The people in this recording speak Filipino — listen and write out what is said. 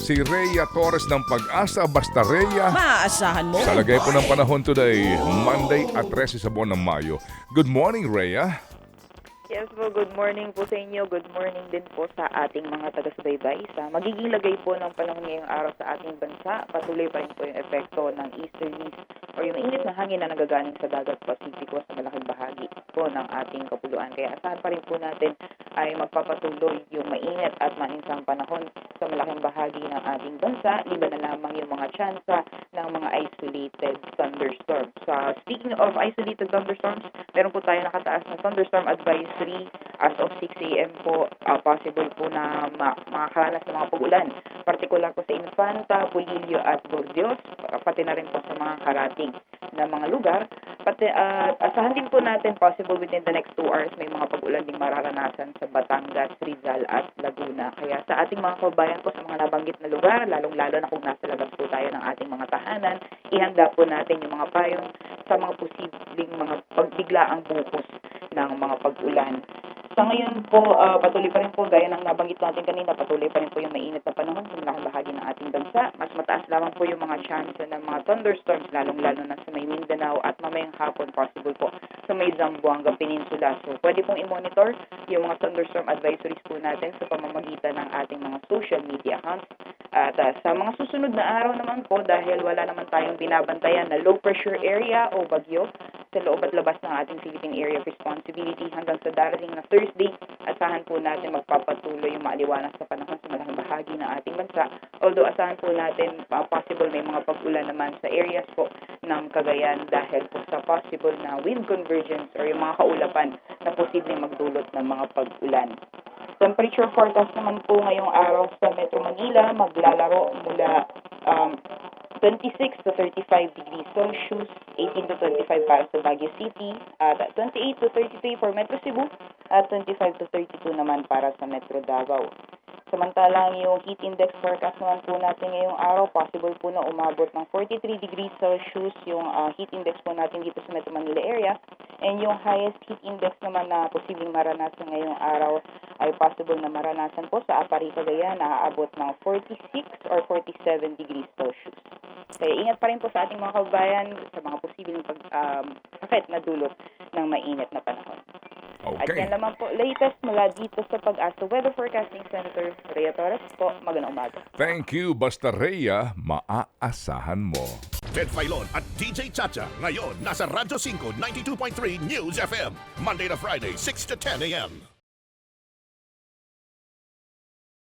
si Rhea Torres ng Pag-asa. Basta Rhea. Maaasahan mo. Sa lagay po ng panahon today, Monday at 13 sa buwan ng Mayo. Good morning, Rhea. Yes po, good morning po sa inyo. Good morning din po sa ating mga taga-subaybay. Sa magiging lagay po ng panahon ngayong araw sa ating bansa, patuloy pa rin po yung epekto ng easterlies o yung init na hangin na nagagaling sa dagat Pasipiko sa malaking bahagi po ng ating kapuluan. Kaya asahan pa rin po natin ay magpapatuloy yung mainit at mainsang panahon sa malaking bahagi ng ating bansa, liba na lamang yung mga tsansa ng mga isolated thunderstorms. Sa speaking of isolated thunderstorms, meron po tayo nakataas na thunderstorm advisory as of 6 a.m. po. ah, possible po na ma- makakaranas ng mga pag-ulan. Partikular po sa Infanta, Bolillo at Burdeos, pati na rin po sa mga karating na mga lugar. Pati, ah, asahan din po natin possible within the next 2 hours may mga pag-ulan ding mararanasan sa Batangas, Rizal at Laguna. Kaya sa ating mga kabayan po sa mga nabanggit na lugar, lalong-lalo na kung nasa labas po tayo ng ating mga tahanan, ihanda po natin yung mga payong sa mga posibleng mga pagbiglaang bukos ng mga pag-ulan. Sa ngayon po, ah, patuloy pa rin po, gaya ng nabanggit natin kanina, patuloy pa rin po yung mainit na panahon sa malaking bahagi ng ating bansa. Mas mataas lamang po yung mga chance ng mga thunderstorms, lalong-lalo na sa may Mindanao at mamayang hapon possible po sa may Zamboanga Peninsula. So, pwede pong i-monitor yung mga thunderstorm advisories po natin sa pamamagitan ng ating mga social media accounts. At ah, sa mga susunod na araw naman po, dahil wala naman tayong binabantayan na low pressure area o bagyo sa loob at labas ng ating Philippine Area of Responsibility hanggang sa darating na Thursday, asahan po natin magpapatuloy yung maaliwanas sa panahon sa malaking bahagi ng ating bansa. Although asahan po natin uh, possible may mga pag-ulan naman sa areas po ng Cagayan dahil po sa possible na wind convergence or yung mga kaulapan na posibleng magdulot ng mga pag-ulan. Temperature forecast naman po ngayong araw sa Metro Manila maglalaro mula um, 26 to 35 degrees Celsius, 18 to 25 para sa Baguio City, at 28 to 33 for Metro Cebu, at 25 to 32 naman para sa Metro Davao. Samantalang yung heat index forecast naman po natin ngayong araw, possible po na umabot ng 43 degrees Celsius yung ah, heat index po natin dito sa Metro Manila area. And yung highest heat index naman na posibleng maranasan ngayong araw ay possible na maranasan po sa Apari, Cagayan na aabot ng 46 or 47 degrees Celsius. Kaya ingat pa rin po sa ating mga kababayan sa mga posibleng pag, um, na dulot ng mainit na panahon. At Okay. yan naman po, latest mula dito sa Pag-asa Weather Forecasting Center, Rhea Torres po, magandang umaga. Thank you, Basta Rhea. Maaasahan mo. Ted Filon at DJ Chacha. Ngayon, nasa Radyo 5, 92.3 News FM. Monday to Friday, 6 to 10 a.m.